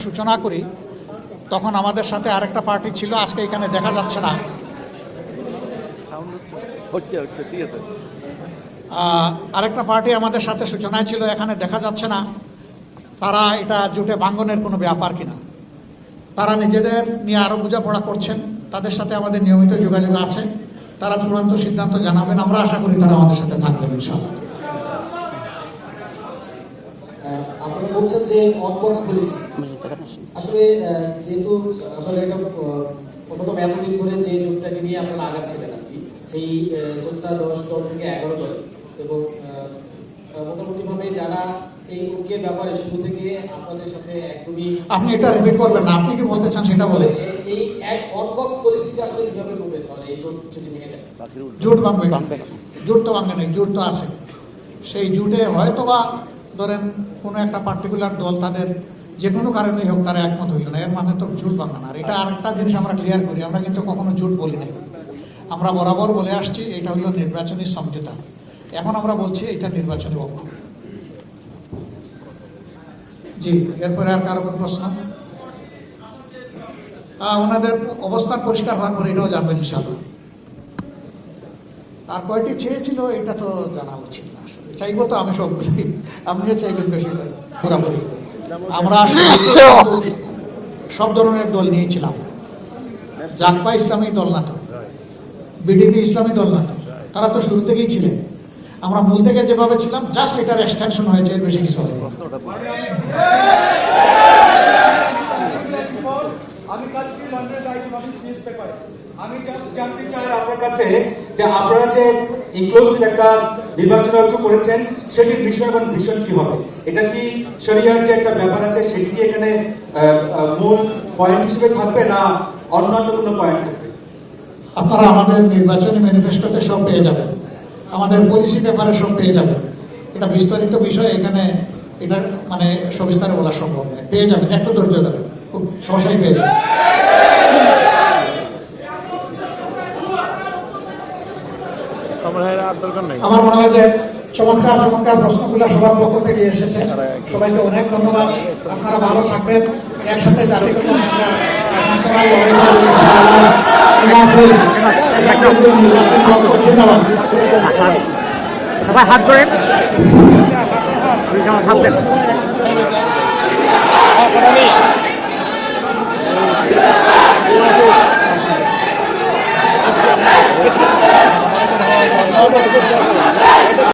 সূচনা করি তখন আমাদের সাথে আরেকটা পার্টি ছিল আজকে এখানে দেখা যাচ্ছে না। হচ্ছে হচ্ছে ঠিক আছে। আহ, আরেকটা পার্টি আমাদের সাথে সূচনায় ছিল এখানে দেখা যাচ্ছে না। তারা এটা জুটে ভাঙ্গনের কোনো ব্যাপার কিনা। তারা নিজেদের নিয়ে আরও বোঝাপড়া করছেন তাদের সাথে আমাদের নিয়মিত যোগাযোগ আছে। তারা চূড়ান্ত সিদ্ধান্ত জানাবেন আমরা আশা করি তারা আমাদের সাথে থাকবেন বলছেন যে অনবক্স পলিসি আসলে যেহেতু আপনাদের এটা অন্তত এতদিন ধরে যে জোটটাকে নিয়ে আপনারা আগাচ্ছিলেন আর কি সেই জোটটা দশ দল থেকে এগারো দল। এবং মোটামুটি ভাবে যারা এই ঐক্যের ব্যাপারে শুরু থেকে আপনাদের সাথে একদমই আপনি এটা রিপিট করবেন না আপনি কি বলতে চান সেটা বলে এই এক অনবক্স পলিসিটা আসলে কীভাবে করবেন তাহলে এই জোট যদি ভেঙে যায়? জোট ভাঙবে। জোট তো ভাঙবে নেই জোট তো আছে। সেই জোটে হয়তো বা ধরেন, কোনো একটা পার্টিকুলার দল তাদের যে কোনো কারণেই হোক তারা একমত হইল না। এর মানে তো জুট না। আর এটা আরেকটা জিনিস আমরা ক্লিয়ার করি, আমরা কিন্তু কখনো জুট বলি নাই। আমরা বরাবর বলে আসছি, এটা হলো নির্বাচনী সমঝোতা। এখন আমরা বলছি, এটা নির্বাচনী ঐক্য জি, এরপরে আর কারও প্রশ্ন? ওনাদের অবস্থান পরিষ্কার হওয়ার পরে এটাও জানবেন ইনশাআল্লাহ। আর কয়টি চেয়েছিল, এটা তো জানা উচিত না। চাইব তো আমি সবগুলি আপনিও চাইবেন বেশি করে আমরা সব ধরনের দল নিয়েছিলাম। জাকপা ইসলামী দল না তো বিডিপি ইসলামী দল না তো তারা তো শুরু থেকেই ছিলেন। আমরা মূল থেকে যেভাবে ছিলাম জাস্ট এটার এক্সটেনশন হয়েছে এর বেশি কিছু হয়নি আমি আপনার সেটির বিষয় এটা কি যে একটা ব্যাপার আছে, সেটি কি এখানে মূল পয়েন্ট হিসেবে থাকবে না অন্যান্য পয়েন্ট থাকবে আপনারা আমাদের নির্বাচনী ম্যানিফেস্টোতে সব পেয়ে যাবেন। আমাদের পলিসি পেপারে সব পেয়ে যাবেন। এটা বিস্তারিত বিষয় এখানে, এটা মানে সবিস্তারে বলা সম্ভব নয়। পেয়ে যাবেন, একটু ধৈর্য ধরেন। খুব সহসাই পেয়ে যাবেন। আমার মনে হয় যে চমৎকার চমৎকার প্রশ্নগুলো সবার পক্ষ থেকে এসেছে। সবাইকে অনেক ধন্যবাদ। আপনারা ভালো থাকবেন। একসাথে জাতিগত সবাই হাত ধরেন। হাত দেন।